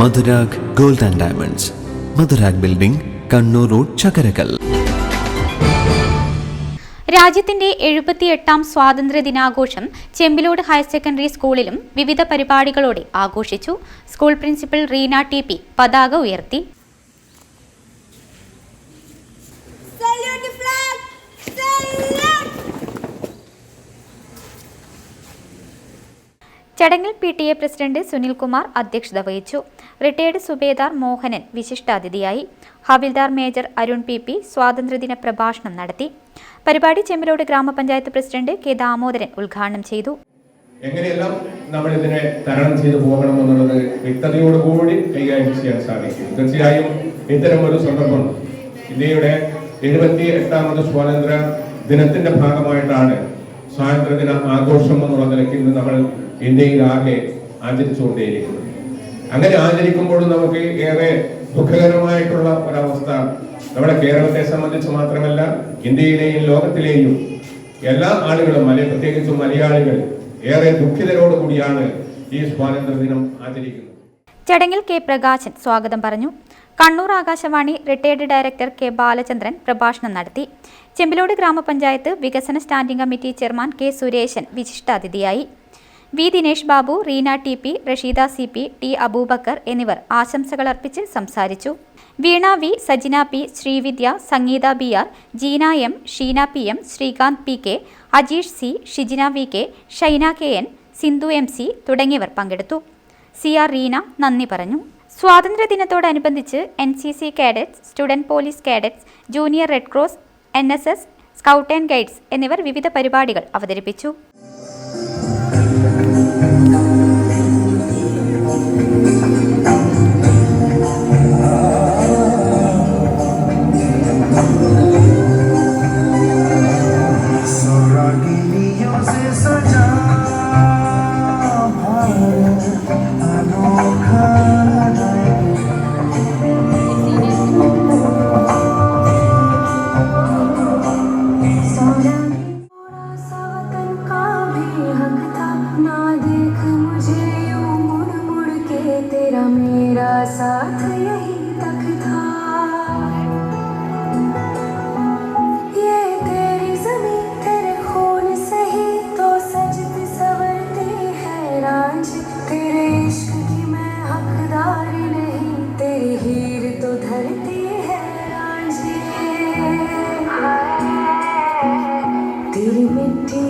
Madhurag gold and diamonds. Madhurag building Kannur road Chakkarakkal. രാജ്യത്തിന്റെ എഴുപത്തിയെട്ടാം സ്വാതന്ത്ര്യ ദിനാഘോഷം ചെമ്പിലോട് ഹയർ സെക്കൻഡറി സ്കൂളിലും വിവിധ പരിപാടികളോടെ ആഘോഷിച്ചു. School principal Reena T P പതാക ഉയർത്തി. Salute the flag! Salute! ചടങ്ങിൽ P T A president Sunilkumar അധ്യക്ഷത വഹിച്ചു. Retired Subedar Mohanan വിശിഷ്ടാതിഥിയായി. Havildar major Arun P P സ്വാതന്ത്ര്യദിന പ്രഭാഷണം നടത്തി. പരിപാടി ചെമ്പരോട് ഗ്രാമപഞ്ചായത്ത് പ്രസിഡന്റ് കെ ദാമോദരൻ ഉദ്ഘാടനം ചെയ്തു. എങ്ങനെയെല്ലാം നമ്മൾ ഇതിനെ തരണം ചെയ്തു പോകണം എന്നുള്ളത് വ്യക്തതയോടുകൂടി കൈകാര്യം ചെയ്യാൻ സാധിക്കും. തീർച്ചയായും ഇത്തരം ഒരു സന്ദർഭം ഇന്ത്യയുടെ എഴുപത്തി എട്ടാമത് സ്വാതന്ത്ര്യ ദിനത്തിന്റെ ഭാഗമായിട്ടാണ് സ്വാതന്ത്ര്യദിന ആഘോഷം എന്നുള്ള നിലയ്ക്ക് ഇന്ന് നമ്മൾ ഇന്ത്യയിൽ ആകെ ആചരിച്ചുകൊണ്ടേയിരിക്കുന്നത്. അങ്ങനെ ആചരിക്കുമ്പോഴും നമുക്ക് ഏറെ ദുഃഖകരമായിട്ടുള്ള ഒരവസ്ഥ. നമ്മുടെ കേരളത്തെ സംബന്ധിച്ച് മാത്രമല്ല ഇന്ത്യയിലെയും ലോകത്തിലെയും എല്ലാ ആളുകളും മല പ്രത്യേകിച്ചും മലയാളികൾ ഏറെ ദുഃഖിതരോടുകൂടിയാണ് ഈ സ്വാതന്ത്ര്യ ദിനം ആചരിക്കുന്നത്. ചടങ്ങിൽ കെ പ്രകാശൻ സ്വാഗതം പറഞ്ഞു. Kannur Akashvani retired director K Balachandran പ്രഭാഷണം നടത്തി. ചെമ്പിലോട് ഗ്രാമപഞ്ചായത്ത് വികസന standing committee chairman K Suresan വിശിഷ്ടാതിഥിയായി. V Dinesh Babu Reena T P Rasheeda C P T Aboobacker എന്നിവർ ആശംസകൾ അർപ്പിച്ച് സംസാരിച്ചു. Veena V Sajina P Sreevidya Sangeetha B R Jeena M Sheena P M Sreekanth P K Ajeesh C Shijina V K Shaina K N Sindhu M C തുടങ്ങിയവർ പങ്കെടുത്തു. C R Reena നന്ദി പറഞ്ഞു. സ്വാതന്ത്ര്യദിനത്തോടനുബന്ധിച്ച് N C C cadets student police cadets junior red cross N S S scout and guides എന്നിവർ വിവിധ പരിപാടികൾ അവതരിപ്പിച്ചു. तेरा मेरा साथ यही तक था। ये तेरी ज़मीन तेरे खून से ही तो सजती सवरती है रांझ। तेरे इश्क की मैं हकदार नहीं, तेरी हीर तो धरती है रांझे। तेरी मिट्टी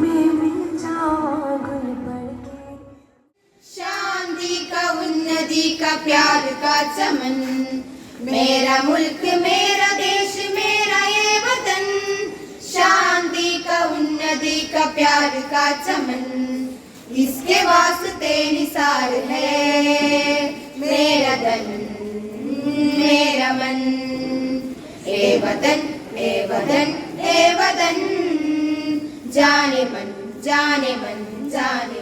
में का प्यार का चमन। मेरा मुल्क, मेरा देश, मेरा ये वतन। शांति का, उन्नति का, प्यार का चमन। इसके वास्ते निसार है मेरा धन, मेरा मन। ए वतन ए वतन ए वतन। जाने मन जाने मन, जाने